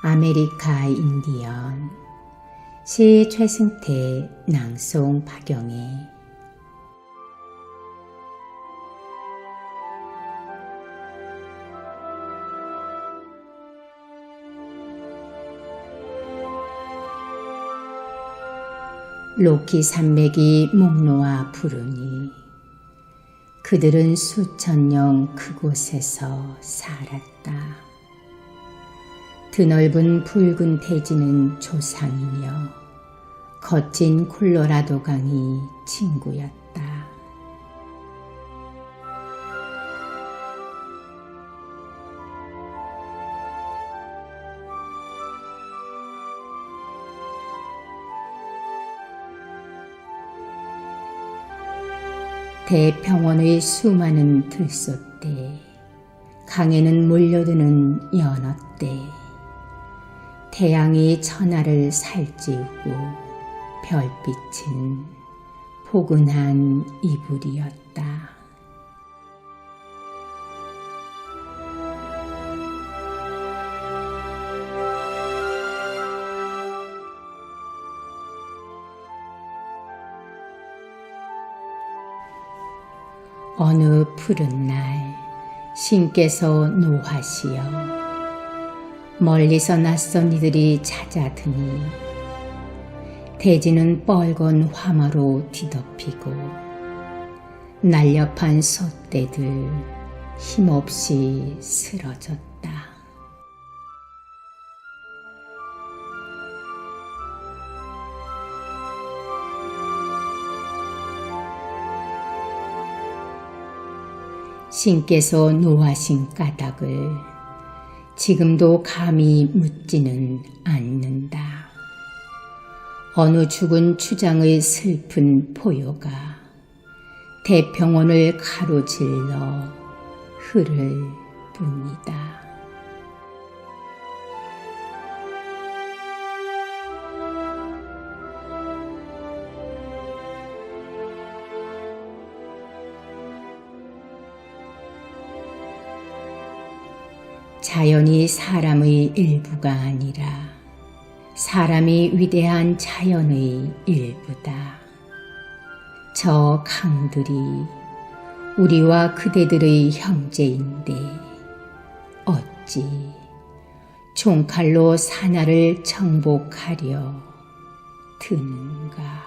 아메리카 인디언 시 최승태 낭송 박영애 로키 산맥이 목놓아 부르니 그들은 수천 년 그곳에서 살았다. 드넓은 붉은 대지는 조상이며 거친 콜로라도 강이 친구였다. 대평원의 수많은 들소대, 강에는 몰려드는 연어대, 태양이 천하를 살찌우고 별빛은 포근한 이불이었다. 어느 푸른 날 신께서 노하시어 멀리서 낯선 이들이 찾아드니 대지는 뻘건 화마로 뒤덮이고 날렵한 소떼들 힘없이 쓰러졌다. 신께서 노하신 까닭을 지금도 감히 묻지는 않는다. 어느 죽은 추장의 슬픈 포효가 대평원을 가로질러 흐를 뿐이다. 자연이 사람의 일부가 아니라 사람이 위대한 자연의 일부다. 저 강들이 우리와 그대들의 형제인데 어찌 총칼로 사나를 정복하려 드는가.